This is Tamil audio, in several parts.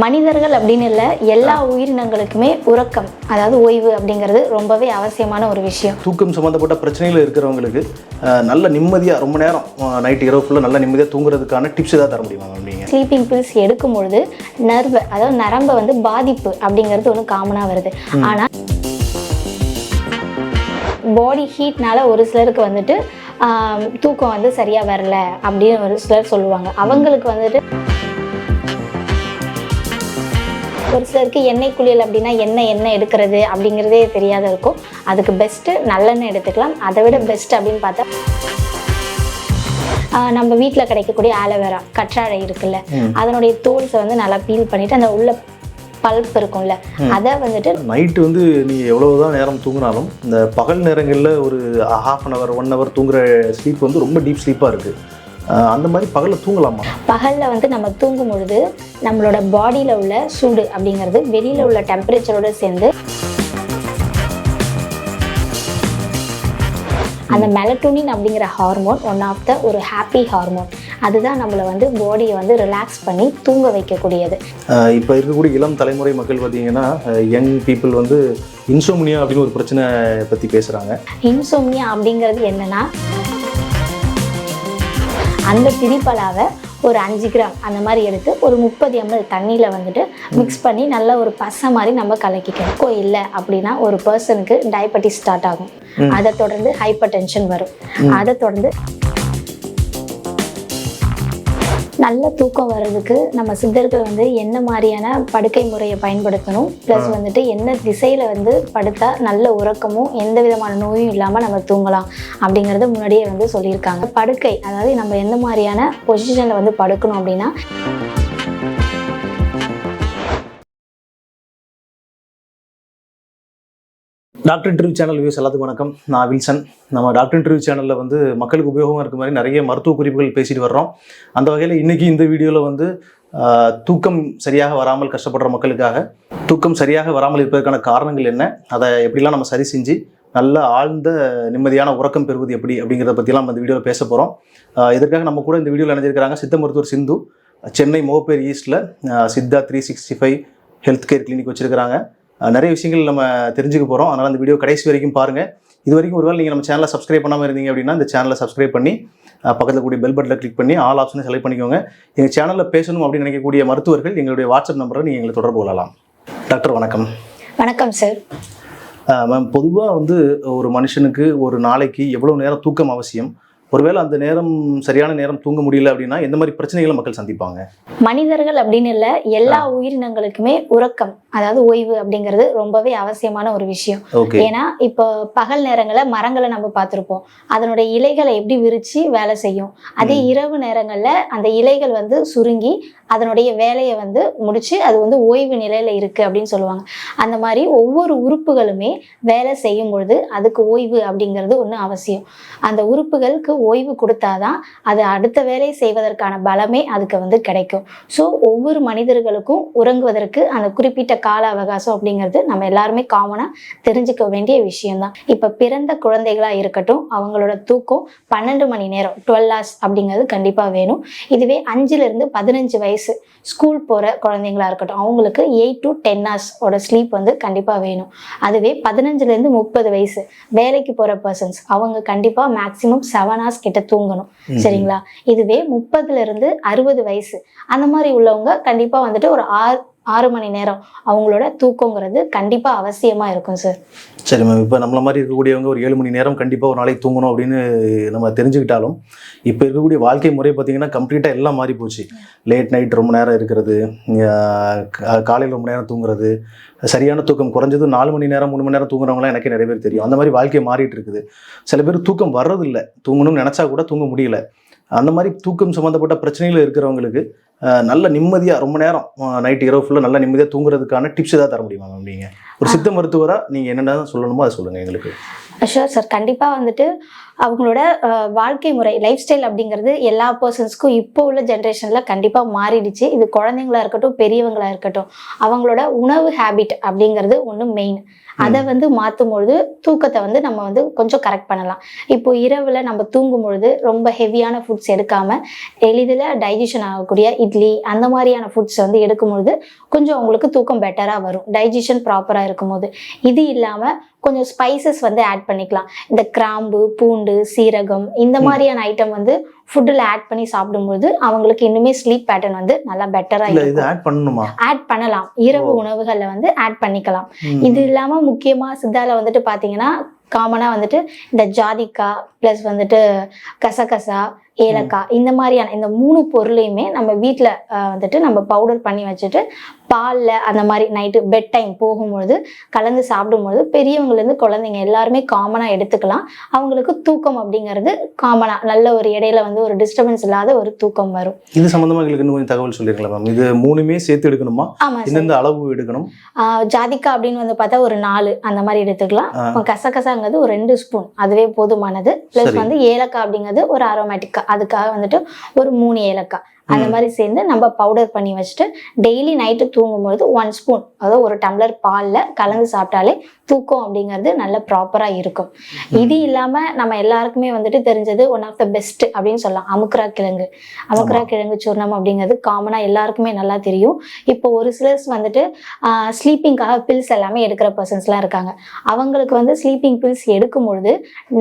மனிதர்கள் அப்படின்னு இல்லை எல்லா உயிரினங்களுக்குமே உறக்கம் அதாவது ஓய்வு அப்படிங்கிறது ரொம்பவே அவசியமான ஒரு விஷயம். தூக்கம் சம்மந்தப்பட்ட பிரச்சனைகள் இருக்கிறவங்களுக்கு நல்ல நிம்மதியாக ரொம்ப நேரம் நைட் இரவு ஃபுல்லாக நல்ல நிம்மதியாக தூங்குறதுக்கான டிப்ஸ் ஏதாவது தர முடியுமா நீங்கள் ஸ்லீப்பிங் பில்ஸ் எடுக்கும் பொழுது நர்வ் அதாவது நரம்பை வந்து பாதிப்பு அப்படிங்கிறது ஒன்று காமனாக வருது. ஆனால் பாடி ஹீட்னால ஒரு சிலருக்கு வந்துட்டு தூக்கம் வந்து சரியாக வரல அப்படின்னு ஒரு சிலர் சொல்லுவாங்க. அவங்களுக்கு வந்துட்டு ஒரு சிலருக்கு எண்ணெய் குளியல் அப்படின்னா என்ன எண்ணெய் எடுக்கிறது அப்படிங்கிறதே தெரியாத இருக்கும். அதுக்கு பெஸ்ட்டு நல்லெண்ணெய் எடுத்துக்கலாம். அதை விட பெஸ்ட் அப்படின்னு பார்த்தா நம்ம வீட்டில் கிடைக்கக்கூடிய ஆலோவேரா கற்றாழை இருக்குல்ல. அதனுடைய தோல்ஸை வந்து நல்லா பீல் பண்ணிட்டு அந்த உள்ள பல்ப் இருக்கும்ல அதை வந்துட்டு நைட்டு வந்து நீங்கள் எவ்வளோ தான் நேரம் தூங்கினாலும் இந்த பகல் நேரங்களில் ஒரு half an hour one hour தூங்குற ஸ்லீப் வந்து ரொம்ப டீப் ஸ்லீப்பாக இருக்குது அந்த மாதிரி பகலில் தூங்கலாமா? பகலில் வந்து நம்ம தூங்கும் பொழுது நம்மளோட பாடியில் உள்ள சூடு அப்படிங்கிறது வெளியில் உள்ள டெம்பரேச்சரோட சேர்ந்து அந்த மெலட்டோனின் அப்படிங்கிற ஹார்மோன் ஒன் ஆஃப் த ஒரு ஹாப்பி ஹார்மோன் அதுதான் நம்மளை வந்து பாடியை வந்து ரிலாக்ஸ் பண்ணி தூங்க வைக்கக்கூடியது. இப்போ இருக்கக்கூடிய இளம் தலைமுறை மக்கள் பார்த்தீங்கன்னா யங் பீப்புள் வந்து இன்சோம்னியா அப்படின்னு ஒரு பிரச்சனை பற்றி பேசுகிறாங்க இன்சோம்னியா அப்படிங்கிறது என்னன்னா அந்த திரிப்பலாவை ஒரு அஞ்சு கிராம் அந்த மாதிரி எடுத்து ஒரு முப்பது எம்எல் தண்ணியில் வந்துட்டு மிக்ஸ் பண்ணி நல்ல ஒரு பசை மாதிரி நம்ம கலக்கிக்கணும். கோ இல்லை அப்படின்னா ஒரு பர்சனுக்கு டயபெட்டிஸ் ஸ்டார்ட் ஆகும். அதை தொடர்ந்து ஹைப்பர் டென்ஷன் வரும் அதை தொடர்ந்து நல்ல தூக்கம் வர்றதுக்கு நம்ம சித்தர்கள் வந்து என்ன மாதிரியான படுக்கை முறையை பயன்படுத்தணும்? ப்ளஸ் வந்துட்டு என்ன திசையில் வந்து படுத்தா நல்ல உறக்கமும் எந்த விதமான நோயும் இல்லாமல் நம்ம தூங்கலாம் அப்படிங்கிறத முன்னாடியே வந்து சொல்லியிருக்காங்க. படுக்கை அதாவது நம்ம எந்த மாதிரியான பொசிஷனில் வந்து படுக்கணும் அப்படின்னா டாக்டர் இன்டர்வியூ சேனல் வியூஸ் எல்லாத்துக்கும் வணக்கம். நான் வில்சன். நம்ம டாக்டர் இன்டர்வியூ சேனலில் வந்து மக்களுக்கு உபயோகமாக இருக்க மாதிரி நிறைய மருத்துவ குறிப்புகள் பேசிட்டு வர்றோம். அந்த வகையில் இன்றைக்கி இந்த வீடியோவில் வந்து தூக்கம் சரியாக வராமல் கஷ்டப்படுற மக்களுக்காக தூக்கம் சரியாக வராமல் இருப்பதற்கான காரணங்கள் என்ன? அதை எப்படிலாம் நம்ம சரி செஞ்சு நல்ல ஆழ்ந்த நிம்மதியான உறக்கம் பெறுவது எப்படி அப்படிங்கிறத பற்றிலாம் நம்ம இந்த வீடியோவில் பேச போகிறோம் இதற்காக நம்ம கூட இந்த வீடியோவில் இணைஞ்சிருக்கிறாங்க சித்த மருத்துவர் சிந்து. சென்னை மோப்பேர் ஈஸ்டில் Siddha three sixty five health care clinic வச்சுருக்கிறாங்க. நிறைய விஷயங்கள் நம்ம தெரிஞ்சுக்க போகிறோம் அதனால் அந்த வீடியோ கடைசி வரைக்கும் பாருங்கள் இது வரைக்கும் ஒருவேளை நீங்கள் நம்ம சேனலை சப்ஸ்கிரைப் பண்ணாமல் இருந்தீங்க அப்படின்னா இந்த சேனலை சப்ஸ்கிரைப் பண்ணி பக்கத்தில் கூடிய பெல் பட்டனில் கிளிக் பண்ணி ஆல் ஆப்ஷனை செலக்ட் பண்ணிக்கோங்க. எங்கள் சேனலில் பேசணும் அப்படின்னு நினைக்கக்கூடிய மருத்துவர்கள் எங்களுடைய வாட்ஸ்அப் நம்பரை நீங்கள் எங்களை தொடர்பு கொள்ளலாம். டாக்டர் வணக்கம். வணக்கம் சார் மேம் பொதுவாக வந்து ஒரு மனுஷனுக்கு ஒரு நாளைக்கு எவ்வளோ நேரம் தூக்கம் அவசியம்? ஒருவேளை அந்த நேரம் சரியான நேரம் தூங்க முடியல அப்படின்னா எந்த மாதிரி பிரச்சனைகளை மக்கள் சந்திப்பாங்க? மனிதர்கள் அப்படின்னு இல்லை எல்லா உயிரினங்களுக்குமே உறக்கம் அதாவது ஓய்வு அப்படிங்கிறது ரொம்பவே அவசியமான ஒரு விஷயம். ஏன்னா இப்போ பகல் நேரங்களில் மரங்களை நம்ம பார்த்துருப்போம். அதனுடைய இலைகளை எப்படி விரிச்சு வேலை செய்யும்? அதே இரவு நேரங்களில் அந்த இலைகள் வந்து சுருங்கி அதனுடைய வேலையை வந்து முடிச்சு அது வந்து ஓய்வு நிலையில இருக்கு அப்படின்னு சொல்லுவாங்க. அந்த மாதிரி ஒவ்வொரு உறுப்புகளுமே வேலை செய்யும் பொழுது அதுக்கு ஓய்வு அப்படிங்கிறது ஒன்று அவசியம். அந்த உறுப்புகளுக்கு ஓய்வு கொடுத்தாதான் அது அடுத்த வேலையை செய்வதற்கான பலமே அதுக்கு வந்து கிடைக்கும். ஸோ ஒவ்வொரு மனிதர்களுக்கும் உறங்குவதற்கு அந்த குறிப்பிட்ட கால அவகாசம் அப்படிங்கிறது நம்ம எல்லாருமே காமனாக தெரிஞ்சுக்க வேண்டிய விஷயம்தான். இப்போ பிறந்த குழந்தைகளாக இருக்கட்டும் அவங்களோட தூக்கம் பன்னெண்டு மணி நேரம் டுவெல் ஹவர்ஸ் அப்படிங்கிறது கண்டிப்பாக வேணும். இதுவே அஞ்சுலேருந்து பதினஞ்சு வயசு ஸ்கூல் போகிற குழந்தைங்களா இருக்கட்டும் அவங்களுக்கு எயிட் டு டென் ஹவர்ஸ் ஓட ஸ்லீப் வந்து கண்டிப்பாக வேணும். அதுவே பதினஞ்சுலேருந்து முப்பது வயசு வேலைக்கு போகிற பர்சன்ஸ் அவங்க கண்டிப்பாக மேக்ஸிமம் செவன் ஹவர்ஸ் கிட்ட தூங்கணும். சரிங்களா? இதுவே முப்பதுல இருந்து அறுபது வயசு. அந்த மாதிரி உள்ளவங்க கண்டிப்பா வந்துட்டு ஒரு ஆறு ஆறு மணி நேரம் அவங்களோட தூக்கங்கிறது கண்டிப்பாக அவசியமாக இருக்கும் சார் சரி மேம் இப்போ நம்மள மாதிரி இருக்கக்கூடியவங்க ஒரு ஏழு மணி நேரம் கண்டிப்பாக ஒரு நாளைக்கு தூங்கணும் அப்படின்னு நம்ம தெரிஞ்சுக்கிட்டாலும் இப்போ இருக்கக்கூடிய வாழ்க்கை முறை பார்த்தீங்கன்னா கம்ப்ளீட்டாக எல்லாம் மாறி போச்சு. லேட் நைட் ரொம்ப நேரம் இருக்கிறது காலையில் ரொம்ப நேரம் தூங்குறது சரியான தூக்கம் குறைஞ்சது நாலு மணி நேரம் மூணு மணி நேரம் தூங்குறவங்களாம் எனக்கே நிறைய பேர் தெரியும். அந்த மாதிரி வாழ்க்கை மாறிட்டு இருக்குது. சில பேர் தூக்கம் வர்றதில்ல. தூங்கணும்னு நினச்சா கூட தூங்க முடியல. அந்த மாதிரி தூக்கம் சம்மந்தப்பட்ட பிரச்சனைகள் இருக்கிறவங்களுக்கு நல்ல நிம்மதியாக ரொம்ப நேரம் நைட் இரவு ஃபுல்லாக நல்ல நிம்மதியாக தூங்குறதுக்கான டிப்ஸ் ஏதாவது தர முடியுமா மேம் நீங்கள் ஒரு சித்த மருத்துவராக நீங்கள் என்னென்ன சொல்லணுமோ அதை சொல்லுங்கள் எங்களுக்கு. ஷூர் சார் கண்டிப்பா வந்துட்டு அவங்களோட வாழ்க்கை முறை லைஃப் ஸ்டைல் அப்படிங்கிறது எல்லா பர்சன்ஸ்க்கும் இப்போ உள்ள ஜென்ரேஷன்ல கண்டிப்பா மாறிடுச்சு. இது குழந்தைங்களா இருக்கட்டும் பெரியவங்களா இருக்கட்டும் அவங்களோட உணவு ஹேபிட் அப்படிங்கிறது ஒன்று மெயின் அதை வந்து மாற்றும் பொழுது தூக்கத்தை வந்து நம்ம வந்து கொஞ்சம் கரெக்ட் பண்ணலாம். இப்போ இரவுல நம்ம தூங்கும் பொழுது ரொம்ப ஹெவியான ஃபுட்ஸ் எடுக்காம எளிதில் டைஜஷன் ஆகக்கூடிய இட்லி அந்த மாதிரியான ஃபுட்ஸ் வந்து எடுக்கும் பொழுது கொஞ்சம் உங்களுக்கு தூக்கம் பெட்டராக வரும். டைஜஷன் ப்ராப்பராக இருக்கும்போது. இது இல்லாமல் கொஞ்சம் ஸ்பைசஸ் வந்து ஆட் பண்ணிக்கலாம். இந்த கிராம்பு பூண்டு சீரகம் இந்த மாதிரியான ஐட்டம் வந்து ஃபுட்டில் ஆட் பண்ணி சாப்பிடும்போது அவங்களுக்கு இன்னுமே ஸ்லீப் பேட்டர்ன் வந்து நல்லா பெட்டராக இது ஆட் பண்ணணுமா ஆட் பண்ணலாம் இரவு. உணவுகளில் வந்து ஆட் பண்ணிக்கலாம். இது இல்லாம முக்கியமா சித்தால வந்துட்டு பாத்தீங்கன்னா காமனா வந்துட்டு இந்த ஜாதிக்காய் ப்ளஸ் வந்துட்டு கசகசா ஏலக்காய் இந்த மாதிரியான இந்த மூணு பொருளையுமே நம்ம வீட்டில் வந்துட்டு நம்ம பவுடர் பண்ணி வச்சுட்டு பாலில் அந்த மாதிரி நைட்டு பெட் டைம் போகும்பொழுது கலந்து சாப்பிடும்பொழுது பெரியவங்கலேருந்து குழந்தைங்க எல்லாருமே காமனாக எடுத்துக்கலாம். அவங்களுக்கு தூக்கம் அப்படிங்கிறது காமனாக நல்ல ஒரு இடையில வந்து ஒரு டிஸ்டர்பன்ஸ் இல்லாத ஒரு தூக்கம் வரும். இது சம்பந்தமா எங்களுக்கு இன்னும் கொஞ்சம் தகவல் சொல்லிருக்கலாம் மேம் இது மூணுமே சேர்த்து எடுக்கணுமா? ஆமாம் எந்தெந்த அளவு எடுக்கணும்? ஆஹ் ஜாதிக்காய் அப்படின்னு வந்து பார்த்தா ஒரு நாலு அந்த மாதிரி எடுத்துக்கலாம். கசகசாங்கிறது ஒரு ரெண்டு ஸ்பூன் அதுவே போதுமானது. ப்ளஸ். வந்து ஏலக்காய் அப்படிங்கிறது ஒரு அரோமேட்டிக்கா அதுக்காக வந்துட்டு ஒரு மூணு ஏலக்காய். அந்த. மாதிரி சேர்ந்து நம்ம பவுடர் பண்ணி வச்சுட்டு டெய்லி நைட்டு தூங்கும்பொழுது ஒன் ஸ்பூன் அதாவது ஒரு டம்ளர் பாலில் கலந்து சாப்பிட்டாலே தூக்கம் அப்படிங்கிறது நல்ல ப்ராப்பராக இருக்கும். இது இல்லாமல் நம்ம எல்லாருக்குமே வந்துட்டு தெரிஞ்சது ஒன் ஆஃப் த பெஸ்ட் அப்படின்னு சொல்லலாம். அமுக்குரா கிழங்கு. அமுக்குரா ஆமா. கிழங்கு சூர்ணம் அப்படிங்கிறது காமனாக எல்லாருக்குமே நல்லா தெரியும். இப்போ ஒரு சிலர்ஸ் வந்துட்டு ஸ்லீப்பிங்காக பில்ஸ் எல்லாமே எடுக்கிற பர்சன்ஸ்லாம் இருக்காங்க. அவங்களுக்கு வந்து ஸ்லீப்பிங் பில்ஸ் எடுக்கும் பொழுது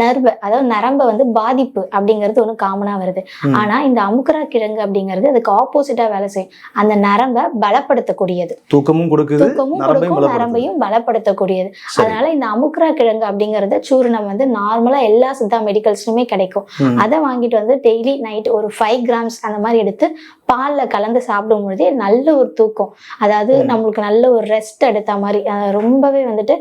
நர்வை அதாவது நரம்பை வந்து பாதிப்பு அப்படிங்கிறது ஒன்று காமனாக வருது. ஆனால் இந்த அமுக்குரா கிழங்கு அப்படிங்கிறது அதுக்கு ஆப்போசிட்டாக வேலை செய்யும். அந்த நரம்பை பலப்படுத்தக்கூடியது. தூக்கமும் கொடுக்குது தூக்கமும் கொடுக்கும். நரம்பையும் பலப்படுத்தக்கூடியது. அதனால இந்த அமுக்குரா கிழங்கு அப்படிங்கறது சூர்ணம் வந்து நார்மலா எல்லா சித்தா மெடிக்கல்ஸ்லுமே கிடைக்கும். அதை வாங்கிட்டு வந்து டெய்லி நைட் ஒரு ஃபைவ் கிராம்ஸ் அந்த மாதிரி எடுத்து பால்ல கலந்து சாப்பிடும் பொழுதே நல்ல ஒரு தூக்கம். அதாவது. நம்மளுக்கு நல்ல ஒரு ரெஸ்ட் எடுத்த மாதிரி. ரொம்பவே வந்துட்டு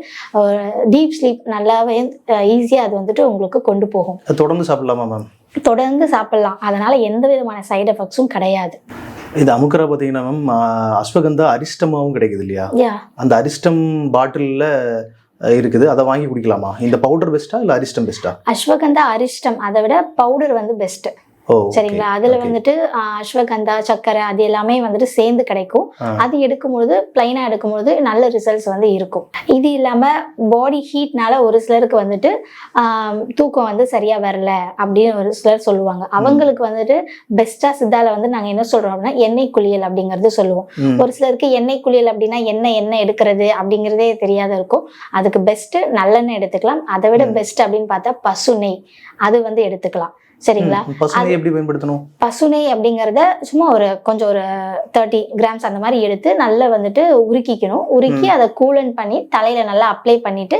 டீப் ஸ்லீப் நல்லாவே ஈஸியா அது வந்துட்டு உங்களுக்கு கொண்டு போகும். தொடர்ந்து சாப்பிடலாமா மேம் தொடர்ந்து சாப்பிடலாம். அதனால எந்த விதமான சைடு எஃபெக்ட்ஸும் கிடையாது. இது அமுக்கரா பார்த்தீங்கன்னா மேம் அஸ்வகந்தா அரிஷ்டமாவும் கிடைக்குது இல்லையா? அந்த அரிஷ்டம் பாட்டிலில் இருக்குது. அதை வாங்கி குடிக்கலாமா? இந்த பவுடர் பெஸ்ட்டா இல்லை அரிஷ்டம் பெஸ்ட்டா அஸ்வகந்தா அரிஷ்டம் அதை விட பவுடர் வந்து பெஸ்ட் ஓ சரிங்களா? அதுல வந்துட்டு அஸ்வகந்தா சர்க்கரை அது எல்லாமே வந்துட்டு சேர்ந்து கிடைக்கும். அது எடுக்கும்பொழுது பிளைனா எடுக்கும்பொழுது நல்ல ரிசல்ட்ஸ் வந்து இருக்கும். இது இல்லாம பாடி ஹீட்னால ஒரு சிலருக்கு வந்துட்டு தூக்கம் வந்து சரியா வரல அப்படின்னு ஒரு சிலர் சொல்லுவாங்க. அவங்களுக்கு வந்துட்டு பெஸ்டா சித்தால வந்து நாங்க என்ன சொல்றோம் அப்படின்னா எண்ணெய் குளியல் அப்படிங்கிறது சொல்லுவோம். ஒரு சிலருக்கு எண்ணெய் குளியல் அப்படின்னா என்ன எண்ணெய் எடுக்கிறது அப்படிங்கிறதே தெரியாத இருக்கும். அதுக்கு பெஸ்ட் நல்லெண்ணெய் எடுத்துக்கலாம். அதை விட. பெஸ்ட் அப்படின்னு பார்த்தா பசு நெய். அது வந்து எடுத்துக்கலாம். சரிங்களா. பசுனை எப்படி பயன்படுத்தணும் பசுனை அப்படிங்கிறத சும்மா ஒரு கொஞ்சம் ஒரு தேர்ட்டி கிராம்ஸ் அந்த மாதிரி எடுத்து நல்லா வந்துட்டு உருக்கிக்கணும் உருக்கி அதை கூலன் பண்ணி தலையில நல்லா அப்ளை பண்ணிட்டு.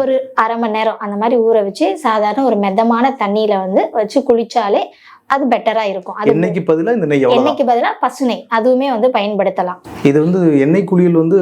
ஒரு அரை மணி நேரம் அந்த மாதிரி ஊற வச்சு சாதாரண ஒரு மிதமான தண்ணியில வந்து வச்சு குளிச்சாலே அது பெட்டரா இருக்கும். அது எண்ணெய்க்கு பதிலா இந்த நெய் எண்ணெய்க்கு பதிலா பசுனை அதுவுமே வந்து பயன்படுத்தலாம். இது வந்து எண்ணெய் குளியல் வந்து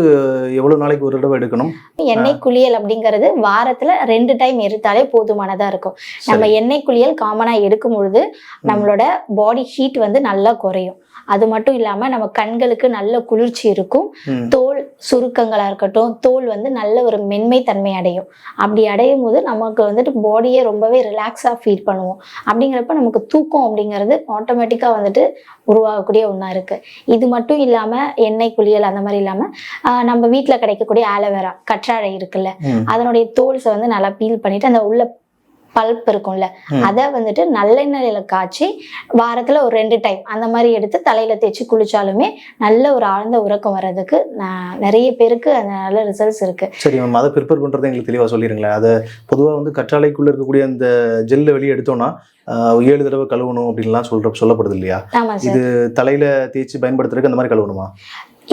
எவ்வளவு நாளைக்கு ஒரு தடவை எடுக்கணும்? எண்ணெய் குளியல் அப்படிங்கிறது வாரத்துல ரெண்டு டைம் எடுத்தாலே போதுமானதா இருக்கும். நம்ம. எண்ணெய் குளியல் காமனா எடுக்கும் பொழுது நம்மளோட பாடி ஹீட் வந்து நல்லா குறையும். அது மட்டும் இல்லாம நம்ம கண்களுக்கு நல்ல குளிர்ச்சி இருக்கும். தோல் சுருக்கங்களா இருக்கட்டும் தோல் வந்து நல்ல ஒரு மென்மை தன்மை அடையும். அப்படி அடையும் போது நமக்கு வந்துட்டு பாடியே ரொம்பவே ரிலாக்ஸா ஃபீல் பண்ணுவோம். அப்படிங்கிறப்ப நமக்கு தூக்கம் அப்படிங்கிறது ஆட்டோமேட்டிக்கா வந்துட்டு உருவாகக்கூடிய ஒன்றா இருக்கு இது மட்டும் இல்லாம எண்ணெய் குளியல் அந்த மாதிரி இல்லாம ஆஹ் நம்ம வீட்டில் கிடைக்கக்கூடிய ஆலோவேரா கற்றாழை இருக்குல்ல. அதனுடைய தோல்ஸை வந்து நல்லா பீல் பண்ணிட்டு அந்த உள்ள பல்ப் இருக்கும்ல. அதை வந்துட்டு நல்லெண்ணெயில காய்ச்சி வாரத்துல ஒரு ரெண்டு டைம் அந்த மாதிரி எடுத்து தலையில தேய்ச்சி குளிச்சாலுமே நல்ல ஒரு ஆழ்ந்த உறக்கம் வர்றதுக்கு நிறைய பேருக்கு அந்த நல்ல ரிசல்ட்ஸ் இருக்கு. சரி மேம் அதை ப்ரிப்பேர் பண்ணுறது எங்களுக்கு தெளிவாக சொல்லிடுங்களேன். அதை பொதுவாக வந்து கற்றாழைக்குள்ளே இருக்கக்கூடிய அந்த ஜெல்லை வெளியே எடுத்தோம்னா ஏழு தடவை கழுவணும் அப்படின்லாம் சொல்ற சொல்லப்படுது இல்லையா? இது தலையில தேய்ச்சி பயன்படுத்துறதுக்கு அந்த மாதிரி கழுவணுமா?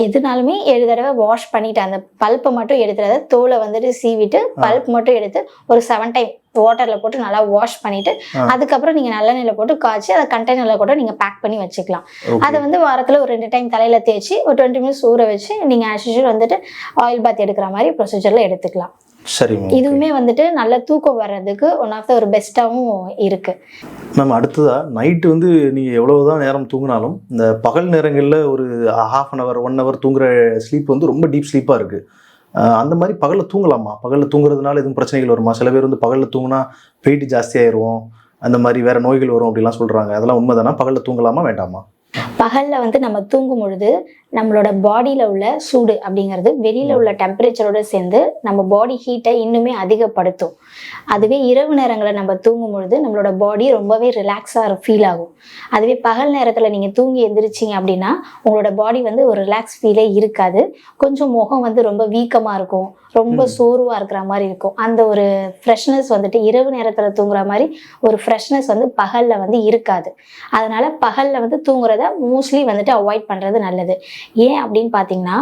எதுனாலுமே ஏழு தடவை வாஷ் பண்ணிட்டு அந்த பல்ப்பை மட்டும் எடுத்துறத தோலை வந்துட்டு சீவிட்டு பல்ப் மட்டும் எடுத்து ஒரு செவன் டைம் வாட்டர்ல போட்டு நல்லா வாஷ் பண்ணிட்டு. அதுக்கப்புறம் நீங்க நல்லெண்ணெயில போட்டு காய்ச்சி அதை கண்டெய்னர்ல கூட நீங்க பேக் பண்ணி வச்சுக்கலாம். அதை வந்து வாரத்துல ஒரு ரெண்டு டைம் தலையில தேய்ச்சி ஒரு டுவெண்ட்டி மினிட்ஸ் ஊற வச்சு நீங்க ஆஸ் வந்துட்டு ஆயில் பாத் எடுக்கிற மாதிரி ப்ரொசீஜர்ல எடுத்துக்கலாம். சரி இதுவுமே வந்துட்டு நல்ல தூக்கம் வர்றதுக்கு ஒன் ஆஃப் த ஒரு பெஸ்ட்டாகவும் இருக்கு. மேம் அடுத்ததா நைட்டு வந்து நீங்கள் எவ்வளவுதான் நேரம் தூங்கினாலும் இந்த பகல் நேரங்களில் ஒரு half an hour one hour தூங்குற ஸ்லீப் வந்து ரொம்ப டீப் ஸ்லீப்பாக இருக்குது அந்த மாதிரி பகலில் தூங்கலாமா? பகலில் தூங்குறதுனால எதுவும் பிரச்சனைகள் வருமா? சில பேர் வந்து பகலில் தூங்கினா வெயிட் ஜாஸ்தியாயிரும் அந்த மாதிரி வேற நோய்கள் வரும் அப்படிலாம் சொல்றாங்க. அதெல்லாம் உண்மைதானா? பகலில் தூங்கலாமா? வேண்டாமா? பகலில் வந்து நம்ம தூங்கும் பொழுது நம்மளோட பாடியில உள்ள சூடு அப்படிங்கிறது வெளியில உள்ள டெம்பரேச்சரோட சேர்ந்து நம்ம பாடி ஹீட்டை இன்னுமே அதிகப்படுத்தும். அதுவே இரவு நேரங்களில் நம்ம தூங்கும் பொழுது நம்மளோட பாடி ரொம்பவே ரிலாக்ஸாக ஃபீல் ஆகும். அதுவே பகல் நேரத்தில் நீங்கள் தூங்கி எந்திரிச்சிங்க அப்படின்னா உங்களோட பாடி வந்து ஒரு ரிலாக்ஸ் ஃபீலே இருக்காது. கொஞ்சம் முகம் வந்து ரொம்ப வீக்கமாக இருக்கும். ரொம்ப. சோர்வாக இருக்கிற மாதிரி இருக்கும். அந்த ஒரு ஃப்ரெஷ்னஸ் வந்துட்டு இரவு நேரத்தில் தூங்குற மாதிரி ஒரு ஃப்ரெஷ்னஸ் வந்து பகலில் வந்து இருக்காது. அதனால பகலில் வந்து தூங்குறத மோஸ்ட்லி வந்துட்டு அவாய்ட் பண்ணுறது நல்லது. ஏன் அப்படின்னு பார்த்தீங்கன்னா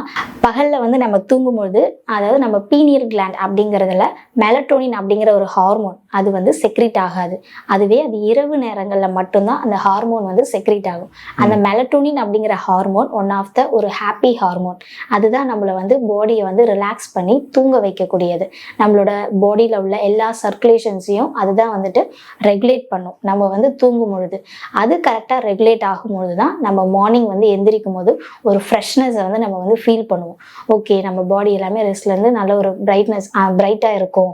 பகலில் வந்து நம்ம தூங்கும்பொழுது அதாவது நம்ம பீனியல் கிளாண்ட் அப்படிங்கிறதுல மெலட்டோனின் அப்படிங்கிற ஒரு ஹார்மோன் அது வந்து செக்ரீட் ஆகாது. அதுவே அது இரவு நேரங்களில் மட்டும்தான் அந்த ஹார்மோன் வந்து செக்ரீட் ஆகும். அந்த மெலட்டோனின் அப்படிங்கிற ஹார்மோன் ஒன் ஆஃப் த ஒரு ஹாப்பி ஹார்மோன் அதுதான் நம்மளை வந்து பாடியை வந்து ரிலாக்ஸ் பண்ணி தூங்க வைக்கக்கூடியது. நம்மளோட பாடியில் உள்ள எல்லா சர்க்குலேஷன்ஸையும் அதுதான் வந்துட்டு ரெகுலேட் பண்ணும். நம்ம வந்து தூங்கும் பொழுது அது கரெக்டாக ரெகுலேட் ஆகும் பொழுது தான் நம்ம மார்னிங் வந்து எந்திரிக்கும் போது ஒரு ஃப்ரெஷ்னஸை வந்து நம்ம வந்து ஃபீல் பண்ணுவோம். ஓகே நம்ம பாடி எல்லாமே ரெஸ்ட்லேருந்து நல்ல ஒரு பிரைட்னஸ் பிரைட்டாக இருக்கும்.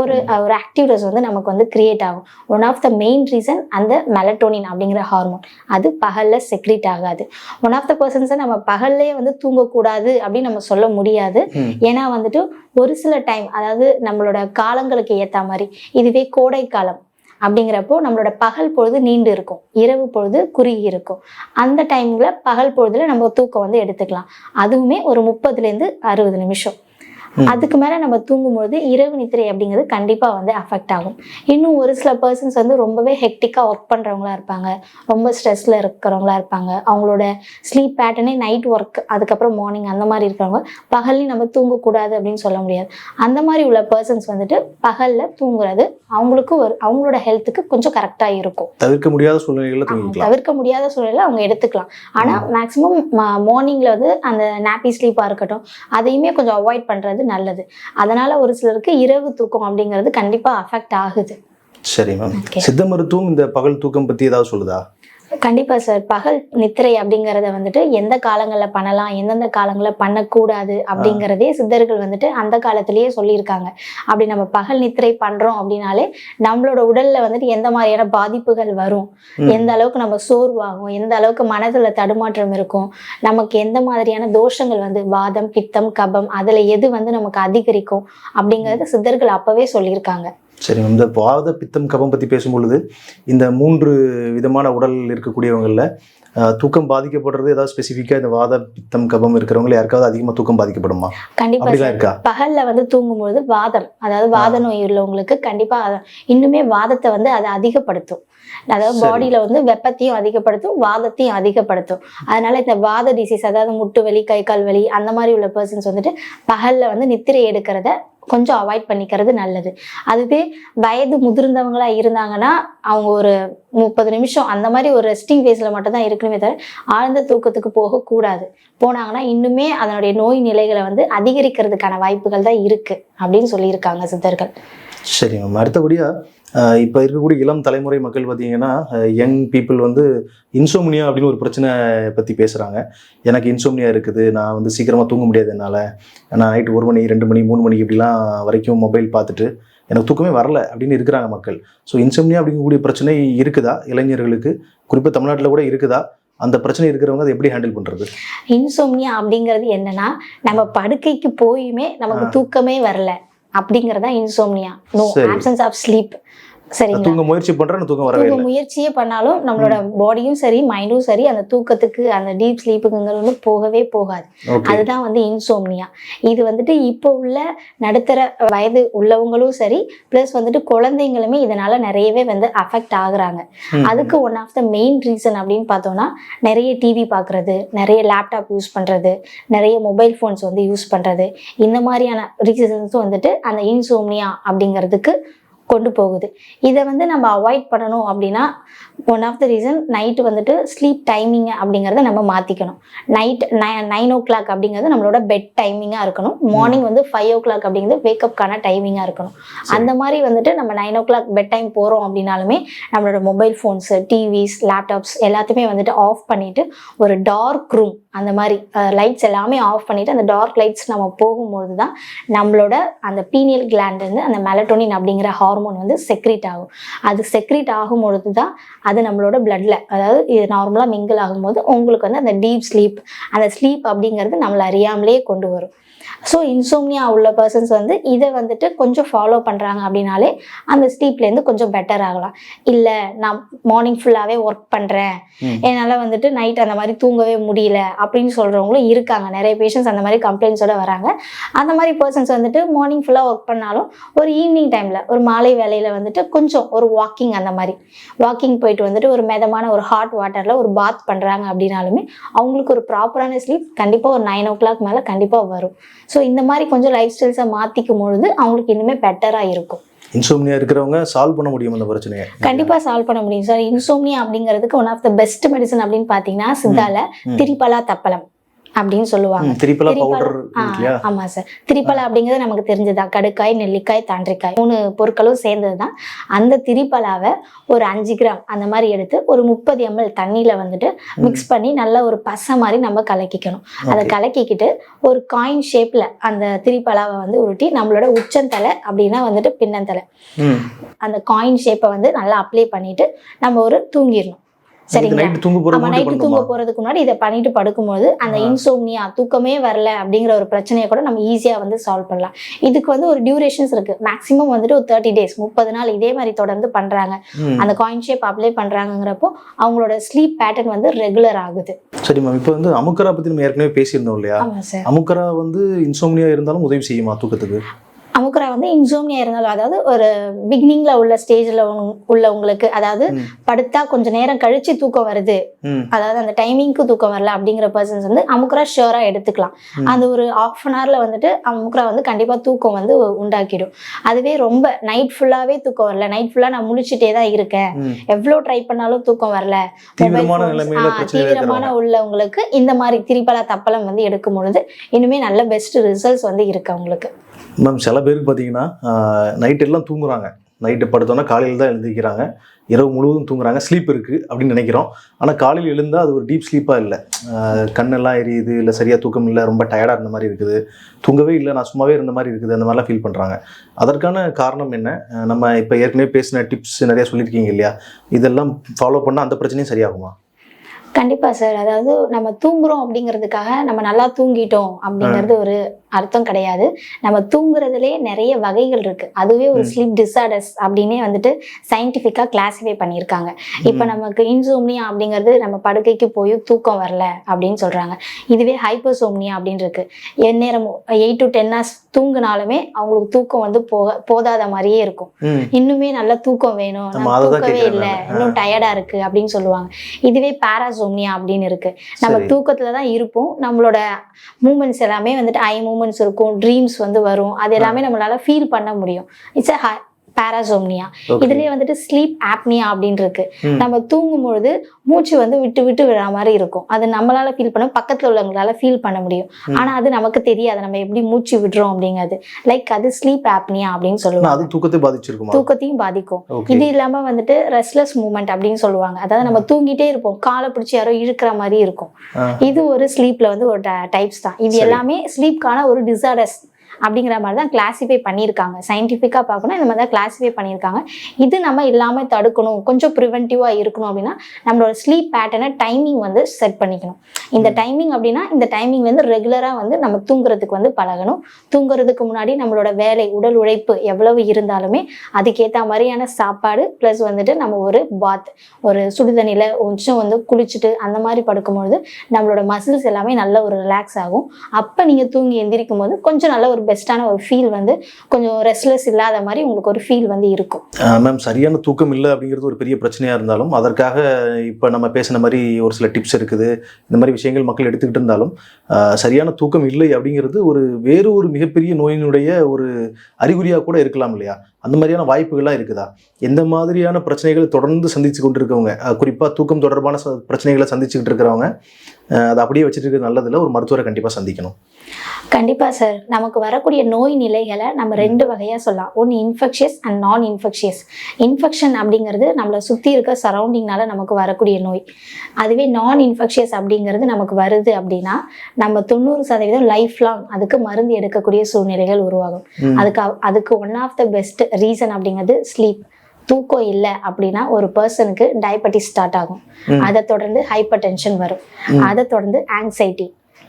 ஒரு ஒரு ஆக்டிவ்னஸ் வந்து நமக்கு வந்து கிரியேட் ஆகும். One of the main reason அந்த மெலட்டோனின் அப்படிங்கிற ஹார்மோன் அது பகலில் செக்ரீட் ஆகாது. ஒன் ஆஃப் த பர்சன்ஸை நம்ம பகல்லே வந்து தூங்கக்கூடாது அப்படின்னு நம்ம சொல்ல முடியாது. ஏன்னா வந்துட்டு ஒரு சில டைம் அதாவது நம்மளோட காலங்களுக்கு ஏற்ற மாதிரி இதுவே கோடை காலம் அப்படிங்கிறப்போ நம்மளோட பகல் பொழுது நீண்டு இருக்கும். இரவு பொழுது குறுகி இருக்கும். அந்த டைம்ல பகல் பொழுதுல நம்ம தூக்கம் வந்து எடுத்துக்கலாம். அதுவுமே ஒரு முப்பதுலேருந்து அறுபது நிமிஷம். அதுக்கு மேல நம்ம தூங்கும்பொழுது இரவு நித்திரை அப்படிங்கிறது கண்டிப்பா வந்து அஃபெக்ட் ஆகும். இன்னும் ஒரு சில பர்சன்ஸ் வந்து ரொம்பவே ஹெக்டிக்கா ஒர்க் பண்றவங்களா இருப்பாங்க. ரொம்ப ஸ்ட்ரெஸ்ல இருக்கிறவங்களா இருப்பாங்க. அவங்களோட ஸ்லீப் பேட்டர்னே நைட் ஒர்க் அதுக்கப்புறம் மார்னிங் அந்த மாதிரி இருக்கிறவங்க பகல்லையும் நம்ம தூங்கக்கூடாது அப்படின்னு சொல்ல முடியாது. அந்த மாதிரி உள்ள பர்சன்ஸ் வந்துட்டு பகல்ல தூங்குறது அவங்களுக்கு ஒரு அவங்களோட ஹெல்த்துக்கு கொஞ்சம் கரெக்டா இருக்கும். தவிர்க்க முடியாத சூழ்நிலைகள்ல தவிர்க்க முடியாத சூழ்நிலை அவங்க எடுத்துக்கலாம். ஆனா மேக்சிமம் மார்னிங்ல வந்து அந்த நாப்பி ஸ்லீப்பா இருக்கட்டும் அதையுமே கொஞ்சம் அவாய்ட் பண்றது நல்லது. அதனால ஒரு சிலருக்கு இரவு தூக்கம் அப்படிங்கிறது கண்டிப்பா அஃபெக்ட் ஆகுது. சரி மேம். சித்த மருத்துவம் இந்த பகல் தூக்கம் பத்தி ஏதாவது சொல்லுதா? கண்டிப்பா சார். பகல் நித்திரை அப்படிங்கறத வந்துட்டு எந்த காலங்கள்ல பண்ணலாம் எந்தெந்த காலங்கள்ல பண்ணக்கூடாது அப்படிங்கறதே சித்தர்கள் வந்துட்டு அந்த காலத்திலேயே சொல்லியிருக்காங்க. அப்படி நம்ம பகல் நித்திரை பண்றோம் அப்படின்னாலே நம்மளோட உடல்ல வந்துட்டு எந்த மாதிரியான பாதிப்புகள் வரும். எந்த அளவுக்கு நம்ம சோர்வாகும்? எந்த அளவுக்கு மனதுல தடுமாற்றம் இருக்கும்? நமக்கு எந்த மாதிரியான தோஷங்கள் வந்து வாதம் பித்தம் கபம் அதுல எது வந்து நமக்கு அதிகரிக்கும் அப்படிங்கறது சித்தர்கள் அப்பவே சொல்லியிருக்காங்க. சரி இந்த வாத பித்தம் கபம் பத்தி பேசும்பொழுது இந்த மூன்று விதமான உடல் இருக்கக்கூடியவங்கள்ல தூக்கம் பாதிக்கப்படுறது ஏதாவது ஸ்பெசிஃபிக்கா இந்த வாத பித்தம் கபம் இருக்கிறவங்க யாருக்காவது அதிகமா தூக்கம் பாதிக்கப்படுமா? கண்டிப்பா அப்படிலாம் சார். இருக்கா? பகல்ல வந்து தூங்கும்பொழுது வாதம் அதாவது வாத நோய் உள்ளவங்களுக்கு கண்டிப்பா அத- இன்னுமே வாதத்தை வந்து அதை அதிகப்படுத்தும். அதாவது. பாடியில வந்து வெப்பத்தையும் அதிகப்படுத்தும் வாதத்தையும் அதிகப்படுத்தும். அதனால இந்த வாத டிசீஸ் அதாவது முட்டு வலி கை கால் வலி அந்த மாதிரி உள்ள பர்சன்ஸ் வந்துட்டு பகல்ல வந்து நித்திரை எடுக்கிறத கொஞ்சம் அவாய்ட் பண்ணிக்கிறது நல்லது. அதுவே வயது முதிர்ந்தவங்களா இருந்தாங்கன்னா அவங்க ஒரு முப்பது நிமிஷம் அந்த மாதிரி ஒரு ரெஸ்டிங் ஃபேஸில் மட்டும் தான் இருக்கணுமே தவிர ஆழ்ந்த தூக்கத்துக்கு போகக்கூடாது. போனாங்கன்னா இன்னுமே அதனுடைய நோய் நிலைகளை வந்து அதிகரிக்கிறதுக்கான வாய்ப்புகள் தான் இருக்கு அப்படின்னு சொல்லியிருக்காங்க சித்தர்கள். சரி மேம் அடுத்தபடியா இப்ப இருக்கக்கூடிய இளம் தலைமுறை மக்கள் பார்த்தீங்கன்னா யங் பீப்புள் வந்து இன்சோம்னியா அப்படின்னு ஒரு பிரச்சனை பத்தி பேசுறாங்க. எனக்கு இன்சோம்னியா இருக்குது நான் வந்து சீக்கிரமா தூங்க முடியாது என்னால. நான் நைட் ஒரு மணி ரெண்டு மணி மூணு மணிக்கு இப்படிலாம் வரைக்கும் மொபைல் பார்த்துட்டு எனக்கு தூக்கமே வரல அப்படின்னு இருக்கிறாங்க மக்கள். ஸோ இன்சோம்னியா அப்படிங்கக்கூடிய பிரச்சனை இருக்குதா இளைஞர்களுக்கு? குறிப்பாக தமிழ்நாட்டில் கூட இருக்குதா? அந்த பிரச்சனை இருக்கிறவங்க அதை எப்படி ஹேண்டில் பண்றது? இன்சோம்னியா அப்படிங்கிறது என்னன்னா நம்ம படுக்கைக்கு போயுமே நமக்கு. தூக்கமே வரல. அப்படிங்கறதா insomnia no. Absence of sleep சரிங்களா? தூங்க முயற்சி பண்றேன் தூக்கம் வரவே இல்லை. முயற்சியே பண்ணாலும் நம்மளோட பாடியும் சரி மைண்டும் சரி அந்த தூக்கத்துக்கு அந்த டீப் ஸ்லீப்புக்குங்கிறது வந்து போகவே போகாது. அதுதான் வந்து இன்சோம்னியா இது வந்துட்டு இப்போ உள்ள நடுத்தர வயது உள்ளவங்களும் சரி ப்ளஸ் வந்துட்டு குழந்தைங்களுமே இதனால நிறையவே வந்து அஃபெக்ட் ஆகுறாங்க. அதுக்கு one of the main reason அப்படின்னு பார்த்தோம்னா நிறைய டிவி பார்க்குறது நிறைய லேப்டாப் யூஸ் பண்ணுறது நிறைய மொபைல் ஃபோன்ஸ் வந்து யூஸ் பண்ணுறது இந்த மாதிரியான ரீசன்ஸும் வந்துட்டு அந்த இன்சோம்னியா அப்படிங்கிறதுக்கு கொண்டு போகுது. இதை வந்து நம்ம அவாய்ட் பண்ணணும் அப்படின்னா one of the reason night வந்துட்டு ஸ்லீப் டைமிங் அப்படிங்கிறத நம்ம மாற்றிக்கணும் நைட் நைன் ஓ கிளாக் அப்படிங்கிறது நம்மளோட பெட் டைமிங்காக இருக்கணும். மார்னிங் வந்து ஃபைவ் ஓ கிளாக் அப்படிங்கிறது வேக்கப்கான டைமிங்காக இருக்கணும். அந்த மாதிரி வந்துட்டு நம்ம nine o'clock bed time போகிறோம் அப்படின்னாலுமே நம்மளோட மொபைல் ஃபோன்ஸு டிவிஸ் லேப்டாப்ஸ் எல்லாத்தையுமே வந்துட்டு ஆஃப் பண்ணிட்டு ஒரு டார்க் ரூம் அந்த மாதிரி லைட்ஸ் எல்லாமே ஆஃப் பண்ணிட்டு அந்த டார்க் லைட்ஸ் நம்ம போகும்போது தான் நம்மளோட அந்த பீனியல் கிளாண்ட் வந்து அந்த மெலட்டோனின் அப்படிங்கிற ஹார்மோன் வந்து செக்ரீட் ஆகும். அது செக்ரீட் ஆகும் பொழுது தான் அது நம்மளோட பிளட்ல அதாவது இது நார்மலாக மிங்கிள் ஆகும்போது உங்களுக்கு வந்து அந்த டீப் ஸ்லீப் அந்த ஸ்லீப் அப்படிங்கிறது நம்மளை அறியாமலே கொண்டு வரும். ஸோ இன்சோம்னியா உள்ள பர்சன்ஸ் வந்து இதை வந்துட்டு கொஞ்சம் ஃபாலோ பண்ணுறாங்க அப்படின்னாலே அந்த ஸ்லீப்லேருந்து கொஞ்சம் பெட்டர் ஆகலாம். இல்லை நான் மார்னிங் ஃபுல்லாகவே ஒர்க் பண்ணுறேன். என்னால் வந்துட்டு நைட் அந்த மாதிரி தூங்கவே முடியல அப்படின்னு சொல்கிறவங்களும் இருக்காங்க. நிறைய பேஷண்ட்ஸ் அந்த மாதிரி கம்ப்ளைண்ட்ஸோட வராங்க. அந்த மாதிரி பர்சன்ஸ் வந்துட்டு மார்னிங் ஃபுல்லாக ஒர்க் பண்ணாலும் ஒரு ஈவினிங் டைமில் ஒரு மாலை வேலையில் வந்துட்டு கொஞ்சம் ஒரு வாக்கிங் அந்த மாதிரி. வாக்கிங் போயிட்டு வந்துட்டு ஒரு மிதமான ஒரு ஹாட் வாட்டரில் ஒரு பாத் பண்ணுறாங்க அப்படின்னாலுமே அவங்களுக்கு ஒரு ப்ராப்பரான ஸ்லீப் கண்டிப்பாக ஒரு நைன் ஓ கிளாக் மேலே கண்டிப்பாக வரும். ஸோ இந்த மாதிரி கொஞ்சம் லைஃப் ஸ்டைல்ஸை மாற்றிக்கும் பொழுது அவங்களுக்கு இன்னுமே பெட்டராக இருக்கும். இன்சோம்னியா இருக்கிறவங்க சால்வ் பண்ண முடியும் அந்த பிரச்சனையை. கண்டிப்பாக சால்வ் பண்ண முடியும். சார் இன்சோம்னியா அப்படிங்கிறதுக்கு one of the best medicine அப்படின்னு பார்த்தீங்கன்னா சித்தால. திரிபலா தப்பலம். அப்படின்னு சொல்லுவாங்க. திரிப்பலா திரிபலா- பவுடர் ஆமா சார் திரிபலா அப்படிங்கிறது நமக்கு தெரிஞ்சதா கடுக்காய் நெல்லிக்காய் தாண்டிக்காய் மூணு பொருட்களும் சேர்ந்தது தான் அந்த திரிபலாவை ஒரு அஞ்சு கிராம் அந்த மாதிரி எடுத்து ஒரு முப்பது எம்எல் தண்ணியில வந்துட்டு மிக்ஸ் பண்ணி நல்லா ஒரு பசை மாதிரி நம்ம கலக்கிக்கணும். அதை. கலக்கிக்கிட்டு ஒரு காயின் ஷேப்ல அந்த திரிபலாவை வந்து உருட்டி நம்மளோட உச்சந்தலை அப்படின்னா வந்துட்டு பின்னந்தலை. அந்த காயின் ஷேப்பை வந்து நல்லா அப்ளை பண்ணிட்டு நம்ம ஒரு தூங்கிடணும். சரிங்களா முன்னாடி நைட்டு தூங்க போறதுக்கு முன்னாடி இதை பண்ணிட்டு படுக்கும்போது அந்த. இன்சோம்னியா தூக்கமே வரல அப்படிங்கிற ஒரு பிரச்சனையை கூட நம்ம ஈஸியா வந்து சால்வ் பண்ணலாம். இதுக்கு வந்து ஒரு டியூரேஷன்ஸ் இருக்கு. மேக்ஸிமம் வந்துட்டு ஒரு தேர்ட்டி டேஸ் முப்பது நாள் இதே மாதிரி தொடர்ந்து பண்றாங்க. அந்த காயின் ஷேப் அப்ளை பண்றாங்கங்கிறப்போ அவங்களோட ஸ்லீப் பேட்டர்ன் வந்து ரெகுலர் ஆகுது. சரி மேம் இப்போ வந்து அமுக்கரா பத்தி நம்ம ஏற்கனவே பேசியிருந்தோம் இல்லையா? அமுக்கரா வந்து இன்சோம்னியா இருந்தாலும் உதவி செய்யுமா தூக்கத்துக்கு? அமுக்குரா வந்து இன்சோம்னியா இருந்தாலும் அதாவது ஒரு பிகினிங்ல உள்ள ஸ்டேஜ்ல உள்ளவங்களுக்கு அதாவது. படுத்தா கொஞ்ச நேரம் கழிச்சு தூக்கம் வருது. அதாவது அந்த டைமிங்க்கு தூக்கம் வரல அப்படிங்கிற பர்சன்ஸ் வந்து அமுக்குரா ஷியோரா எடுத்துக்கலாம். அந்த ஒரு ஆஃப் அன் ஹவர்ல வந்துட்டு அமுக்குரா வந்து கண்டிப்பா தூக்கம் வந்து உண்டாக்கிடும். அதுவே ரொம்ப நைட் ஃபுல்லாவே தூக்கம் வரல. நைட் ஃபுல்லா நான் முழிச்சிட்டே தான் இருக்கேன். ம். எவ்வளோ ட்ரை பண்ணாலும் தூக்கம் வரல. தீவிரமான உள்ளவங்களுக்கு இந்த மாதிரி திரிபலா தப்பலம் வந்து எடுக்கும் பொழுது இன்னுமே நல்ல பெஸ்ட் ரிசல்ட்ஸ் வந்து இருக்கு அவங்களுக்கு. மேம் சில பேருக்கு பார்த்தீங்கன்னா நைட் எல்லாம் தூங்குறாங்க. நைட்டு படுத்தோன்னா காலையில் தான் எழுந்திரிக்கிறாங்க. இரவு முழுவதும் தூங்குறாங்க. ஸ்லீப் இருக்குது அப்படின்னு நினைக்கிறோம். ஆனால் காலையில் எழுந்தால் அது ஒரு டீப் ஸ்லீப்பாக இல்லை. கண்ணெல்லாம் எரியுது இல்லை சரியாக தூக்கம் இல்லை ரொம்ப டயர்டாக இருந்த மாதிரி இருக்குது. தூங்கவே இல்லை நான் சும்மாவே இருந்த மாதிரி இருக்குது அந்த மாதிரிலாம் ஃபீல் பண்ணுறாங்க அதற்கான காரணம் என்ன? நம்ம இப்போ ஏற்கனவே பேசின டிப்ஸ் நிறைய சொல்லியிருக்கீங்க இல்லையா? இதெல்லாம் ஃபாலோ பண்ணால் அந்த பிரச்சனையும் சரியாகுமா? கண்டிப்பா சார் அதாவது நம்ம தூங்குறோம் அப்படிங்கிறதுக்காக நம்ம நல்லா தூங்கிட்டோம் அப்படிங்கிறது ஒரு அர்த்தம் கிடையாது. நம்ம தூங்குறதுலே நிறைய வகைகள் இருக்கு. அதுவே ஒரு. ஸ்லீப் டிசார்டர்ஸ் அப்படின்னே வந்துட்டு சயின்டிஃபிக்கா கிளாசிஃபை பண்ணியிருக்காங்க. இப்போ. நமக்கு இன்சோம்னியா அப்படிங்கிறது நம்ம படுக்கைக்கு போய் தூக்கம் வரல அப்படின்னு சொல்றாங்க. இதுவே ஹைப்போசோம்னியா அப்படின்னு இருக்கு. எந்நேரமும் எயிட் டு டென் ஹவர்ஸ் தூங்குனாலுமே அவங்களுக்கு தூக்கம் வந்து போக போதாத மாதிரியே இருக்கும். இன்னுமே நல்ல தூக்கம் வேணும். தூக்கவே இல்லை. இன்னும் டயர்டா இருக்கு அப்படின்னு சொல்லுவாங்க. இதுவே பாராசோம்னியா அப்படின்னு இருக்கு. நம்ம. தூக்கத்துல தான் இருப்போம். நம்மளோட மூமெண்ட்ஸ் எல்லாமே வந்துட்டு ஐ மூமெண்ட்ஸ் இருக்கும் ட்ரீம்ஸ் வந்து வரும். அது எல்லாமே நம்மளால ஃபீல் பண்ண முடியும். It's a parasomnia. இதுலயே வந்துட்டு ஸ்லீப் ஆப்னியா அப்படின்னு இருக்கு. நம்ம தூங்கும் பொழுது மூச்சு வந்து விட்டு விட்டு விடுற மாதிரி இருக்கும். அது நம்மளால ஃபீல் பண்ண பக்கத்துல உள்ளவங்களால ஃபீல் பண்ண முடியும். ஆனா அது நமக்கு தெரியாது. நம்ம எப்படி மூச்சு விடுறோம் அப்படிங்கிறது. லைக் அது ஸ்லீப் ஆப்னியா அப்படின்னு சொல்லுவாங்க. அது தூக்கத்தை பாதிச்சிருக்குமா? தூக்கத்தையும் பாதிக்கும். இது இல்லாம வந்துட்டு ரெஸ்ட்லெஸ் மூமெண்ட் அப்படின்னு சொல்லுவாங்க. அதாவது நம்ம தூங்கிட்டே இருப்போம். காலை பிடிச்சி யாரோ இழுக்கிற மாதிரி இருக்கும். இது ஒரு ஸ்லீப்ல வந்து ஒரு டைப்ஸ் தான். இது. எல்லாமே ஸ்லீப்கான ஒரு டிசார்டர்ஸ் அப்படிங்கிற மாதிரி தான் கிளாசிஃபை பண்ணியிருக்காங்க. சயின்டிஃபிக்காக பார்க்கணும் இந்த மாதிரி தான் கிளாசிஃபை பண்ணியிருக்காங்க. இது நம்ம இல்லாமல் தடுக்கணும். கொஞ்சம் ப்ரிவென்டிவாக இருக்கணும் அப்படின்னா நம்மளோட ஸ்லீப் பேட்டர்னை டைமிங் வந்து செட் பண்ணிக்கணும். இந்த டைமிங் அப்படின்னா இந்த டைமிங் வந்து ரெகுலராக வந்து நம்ம தூங்குறதுக்கு வந்து பழகணும். தூங்குறதுக்கு முன்னாடி நம்மளோட வேலை உடல் உழைப்பு எவ்வளவு இருந்தாலுமே அதுக்கேற்ற மாதிரியான சாப்பாடு ப்ளஸ் வந்துட்டு நம்ம ஒரு பாத் ஒரு சுடுதண்ணியில் கொஞ்சம் வந்து குளிச்சுட்டு அந்த மாதிரி படுக்கும்பொழுது நம்மளோட மசில்ஸ் எல்லாமே நல்ல ஒரு ரிலாக்ஸ் ஆகும். அப்போ நீங்கள் தூங்கி எந்திரிக்கும் போது கொஞ்சம் நல்ல ஒரு பெஸ்ட்டான ஒரு ஃபீல் வந்து கொஞ்சம் ரெஸ்ட்லெஸ் இல்லாத மாதிரி உங்களுக்கு ஒரு ஃபீல் வந்து இருக்கும். மேம் சரியான தூக்கம் இல்லை அப்படிங்கிறது ஒரு பெரிய பிரச்சனையாக இருந்தாலும் அதற்காக இப்போ நம்ம பேசின மாதிரி ஒரு சில டிப்ஸ் இருக்குது. இந்த மாதிரி விஷயங்கள் மக்கள் எடுத்துக்கிட்டு இருந்தாலும் சரியான தூக்கம் இல்லை அப்படிங்கிறது ஒரு வேறு ஒரு மிகப்பெரிய நோயினுடைய ஒரு அறிகுறியாக கூட இருக்கலாம் இல்லையா? அந்த மாதிரியான வாய்ப்புகள்லாம் இருக்குதா? எந்த மாதிரியான பிரச்சனைகளை தொடர்ந்து சந்திச்சு கொண்டு இருக்கவங்க குறிப்பாக தூக்கம் தொடர்பான ச- பிரச்சனைகளை சந்திச்சுக்கிட்டு இருக்கிறவங்க அதை அப்படியே வச்சுட்டு இருக்கிறது நல்லதில்ல. ஒரு மருத்துவரை கண்டிப்பாக சந்திக்கணும். கண்டிப்பா சார் நமக்கு வரக்கூடிய நோய் நிலைகளை நம்ம ரெண்டு வகையா சொல்லலாம். ஒன்று infectious and non infectious infection அப்படிங்கிறது நம்மளை சுத்தி இருக்க சரௌண்டிங்னால நமக்கு வரக்கூடிய நோய். அதுவே நான் இன்ஃபெக்ஷியஸ் அப்படிங்கிறது நமக்கு வருது அப்படின்னா நம்ம தொண்ணூறு சதவீதம் லைஃப் லாங் அதுக்கு மருந்து எடுக்கக்கூடிய சூழ்நிலைகள் உருவாகும். அதுக்கு அதுக்கு one of the best reason அப்படிங்கிறது ஸ்லீப் தூக்கம் இல்லை அப்படின்னா ஒரு பர்சனுக்கு டயபெட்டிஸ் ஸ்டார்ட் ஆகும். அதை தொடர்ந்து ஹைப்பர் டென்ஷன் வரும் அதை தொடர்ந்து ஆங்ஸைட்டி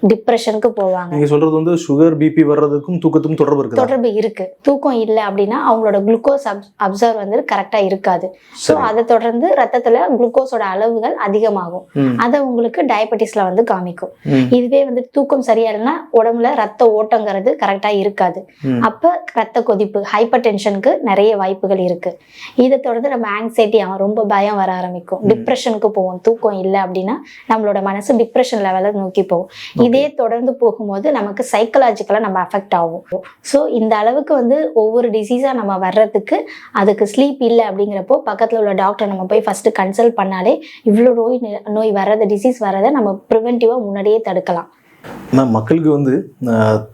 டிப்ரெஷனுக்கு போவாங்க. நீங்க சொல்றது வந்து சுகர் பிபி வர்றதுக்கும் தூக்கத்துக்கும் தொடர்பு இருக்குதா? தொடர்பு இருக்கு. தூக்கம் இல்லை அப்படின்னா அவங்களோட குளுக்கோஸ் அப்சர்வ் வந்து கரெக்டா இருக்காது. ஸோ சரி. அதை தொடர்ந்து ரத்தத்துல குளுக்கோஸோட அளவுகள் அதிகமாகும். அதை உங்களுக்கு டயபெட்டிஸ்ல வந்து காமிக்கும். இதுவே வந்து தூக்கம் சரியா இல்லைன்னா உடம்புல ரத்த ஓட்டங்கிறது கரெக்டா இருக்காது. அப்ப ரத்த கொதிப்பு ஹைப்பர் டென்ஷனுக்கு நிறைய வாய்ப்புகள் இருக்கு. இதை தொடர்ந்து நம்ம ஆங்ஸைட்டி அவன் ரொம்ப பயம் வர ஆரம்பிக்கும். டிப்ரெஷனுக்கு போவோம். தூக்கம் இல்லை அப்படின்னா நம்மளோட மனசு டிப்ரெஷன் லெவலை நோக்கி போகும். இதே தொடர்ந்து போகும்போது நமக்கு சைக்கலாஜிக்கலாக நம்ம அஃபெக்ட் ஆகும். ஸோ இந்த அளவுக்கு வந்து ஒவ்வொரு டிசீஸாக நம்ம வர்றதுக்கு அதுக்கு ஸ்லீப் இல்லை அப்படிங்கிறப்போ பக்கத்தில் உள்ள டாக்டர் நம்ம போய் ஃபர்ஸ்ட் கன்சல்ட் பண்ணாலே இவ்வளோ நோய் நோய் வர்றது டிசீஸ் வர்றதை நம்ம ப்ரிவென்டிவாக முன்னாடியே தடுக்கலாம். ஆனால் மக்களுக்கு வந்து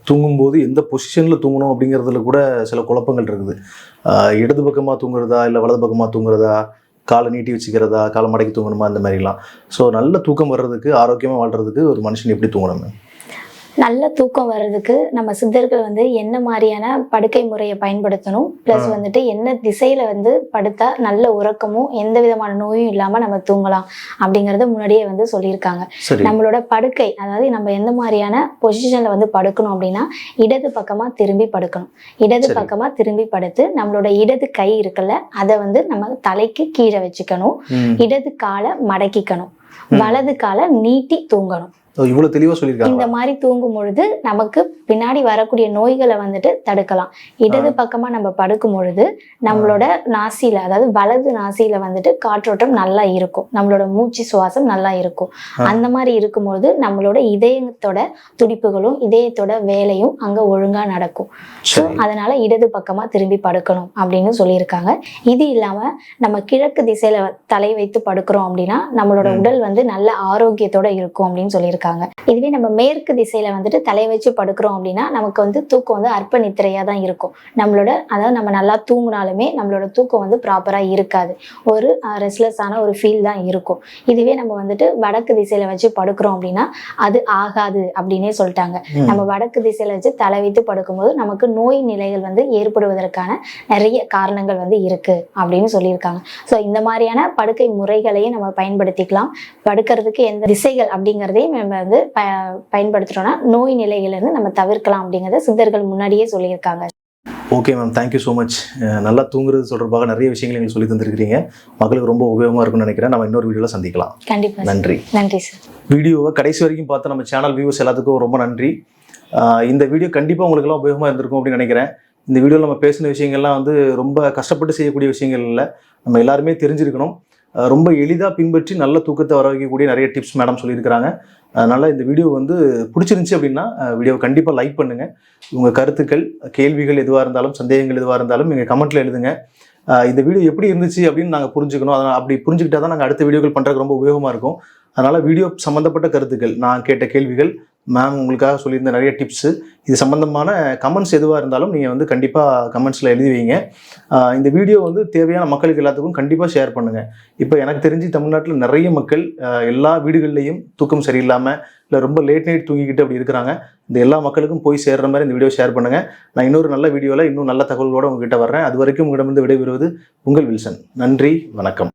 தூங்கும்போது எந்த பொசிஷனில் தூங்கணும் அப்படிங்கிறதுல கூட சில குழப்பங்கள் இருக்குது. இடது பக்கமாக தூங்குறதா இல்லை வலது பக்கமாக தூங்குறதா காலை நீட்டி வச்சுக்கிறதா காலை மடக்கி தூங்கணுமா அந்த மாதிரிலாம். ஸோ நல்ல தூக்கம் வர்றதுக்கு ஆரோக்கியமாக வாழ்றதுக்கு ஒரு மனுஷன் எப்படி தூங்கணும் நல்ல தூக்கம் வர்றதுக்கு நம்ம சித்தர்கள் வந்து என்ன மாதிரியான படுக்கை முறையை பயன்படுத்தணும்? ப்ளஸ் வந்துட்டு என்ன திசையில வந்து படுத்தா நல்ல உறக்கமும் எந்த விதமான நோயும் இல்லாம நம்ம தூங்கலாம் அப்படிங்கறத முன்னாடியே வந்து சொல்லியிருக்காங்க. நம்மளோட படுக்கை அதாவது நம்ம எந்த மாதிரியான பொசிஷன்ல வந்து படுக்கணும் அப்படின்னா இடது பக்கமா திரும்பி படுக்கணும். இடது. பக்கமா திரும்பி படுத்து நம்மளோட இடது கை இருக்குல்ல அதை வந்து நம்ம தலைக்கு கீழே வச்சுக்கணும். இடது காலை மடக்கிக்கணும். வலது காலை நீட்டி தூங்கணும். இவ்வளவு தெளிவாக சொல்லியிருக்காங்க இந்த மாதிரி தூங்கும் பொழுது நமக்கு பின்னாடி வரக்கூடிய நோய்களை வந்துட்டு தடுக்கலாம். இடது பக்கமா நம்ம படுக்கும் பொழுது நம்மளோட நாசியில அதாவது வலது நாசியில வந்துட்டு காற்றோட்டம் நல்லா இருக்கும். நம்மளோட மூச்சு சுவாசம் நல்லா இருக்கும். அந்த மாதிரி இருக்கும்பொழுது நம்மளோட இதயத்தோட துடிப்புகளும் இதயத்தோட வேலையும் அங்க ஒழுங்கா நடக்கும். ஸோ அதனால இடது பக்கமா திரும்பி படுக்கணும் அப்படின்னு சொல்லியிருக்காங்க. இது இல்லாம நம்ம கிழக்கு திசையில தலை வைத்து படுக்கிறோம் அப்படின்னா நம்மளோட. உடல் வந்து நல்ல ஆரோக்கியத்தோட இருக்கும் அப்படின்னு சொல்லியிருக்காங்க. இதுவே நம்ம மேற்கு திசையில வந்துட்டு தலை வச்சு படுக்கிறோம் அப்படின்னா நமக்கு வந்து தூக்கம் வந்து அற்ப நித்திரையா தான் இருக்கும். நம்மளோட அதாவது நம்ம நல்லா தூங்கினாலுமே நம்மளோட தூக்கம் வந்து ப்ராப்பரா இருக்காது. ஒரு ரெஸ்ட்லெஸ்ஸான ஒரு ஃபீல் தான் இருக்கும். இதுவே நம்ம வந்துட்டு வடக்கு திசையில வச்சு படுக்கிறோம் அப்படின்னா அது ஆகாது அப்படின்னே சொல்லிட்டாங்க. நம்ம வடக்கு திசையில வச்சு தலை வைத்து படுக்கும்போது நமக்கு நோய் நிலைகள் வந்து ஏற்படுவதற்கான நிறைய காரணங்கள் வந்து இருக்கு அப்படின்னு சொல்லியிருக்காங்க. ஸோ இந்த மாதிரியான படுக்கை முறைகளையும் நம்ம பயன்படுத்திக்கலாம். படுக்கிறதுக்கு எந்த திசைகள் அப்படிங்கிறதையும் நம்ம வந்து ப பயன்படுத்துறோம்னா நோய் நிலைகளிலிருந்து நம்ம தவிர்க்கலாம் அப்படிங்கிறத சித்தர்கள் முன்னாடியே சொல்லியிருக்காங்க. Okay ma'am thank you so much நல்லா தூங்குறது தொடர்பாக நிறைய விஷயங்கள் எங்களுக்கு சொல்லி தந்திருக்கிறீங்க. மக்களுக்கு ரொம்ப உபயோகமாக இருக்கும்னு நினைக்கிறேன். நம்ம இன்னொரு வீடியோவில் சந்திக்கலாம். கண்டிப்பா சார். நன்றி. நன்றி சார். வீடியோவை கடைசி வரைக்கும் பார்த்து நம்ம சேனல் வியூவர்ஸ் எல்லாத்துக்கும் ரொம்ப நன்றி. இந்த வீடியோ கண்டிப்பாக உங்களுக்குலாம் உபயோகமாக இருந்திருக்கும் அப்படின்னு நினைக்கிறேன். இந்த வீடியோவில் நம்ம பேசின விஷயங்கள்லாம் வந்து ரொம்ப கஷ்டப்பட்டு செய்யக்கூடிய விஷயங்கள் இல்லை. நம்ம எல்லாருமே தெரிஞ்சிருக்கணும். ரொம்ப எளிதாக பின்பற்றி நல்ல தூக்கத்தை வர வைக்கக்கூடிய நிறைய டிப்ஸ் மேடம் சொல்லியிருக்கிறாங்க. அதனால் இந்த வீடியோ வந்து பிடிச்சிருந்துச்சி அப்படின்னா வீடியோவை கண்டிப்பாக லைக் பண்ணுங்கள் உங்கள் கருத்துக்கள் கேள்விகள் எதுவாக இருந்தாலும் சந்தேகங்கள் எதுவாக இருந்தாலும் நீங்கள் கமெண்ட்டில் எழுதுங்க. இந்த வீடியோ எப்படி இருந்துச்சு அப்படின்னு நாங்கள் புரிஞ்சுக்கணும். அதனால் அப்படி புரிஞ்சுக்கிட்டா தான் நாங்கள் அடுத்த வீடியோக்கள் பண்ணுறதுக்கு ரொம்ப உபயோகமாக இருக்கும். அதனால் வீடியோ சம்மந்தப்பட்ட கருத்துக்கள் நான் கேட்ட கேள்விகள் மேம் உங்களுக்காக சொல்லியிருந்த நிறைய டிப்ஸு இது சம்மந்தமான கமெண்ட்ஸ் எதுவாக இருந்தாலும் நீங்கள் வந்து கண்டிப்பாக கமெண்ட்ஸில் எழுதி வைங்க இந்த வீடியோ வந்து தேவையான மக்களுக்கு எல்லாத்துக்கும் கண்டிப்பாக ஷேர் பண்ணுங்கள் இப்போ எனக்கு தெரிஞ்சு தமிழ்நாட்டில் நிறைய மக்கள் எல்லா வீடுகள்லையும் தூக்கம் சரியில்லாமல் இல்லை ரொம்ப லேட் நைட் தூங்கிக்கிட்டு அப்படி இருக்கிறாங்க. இந்த எல்லா மக்களுக்கும் போய் சேர்ற மாதிரி இந்த வீடியோ ஷேர் பண்ணுங்கள் நான் இன்னொரு நல்ல வீடியோவில் இன்னும் நல்ல தகவல்களோடு உங்ககிட்ட வர்றேன். அது வரைக்கும் உங்களிடமிருந்து விடைபெறுவது உங்கள் வில்சன். நன்றி வணக்கம்.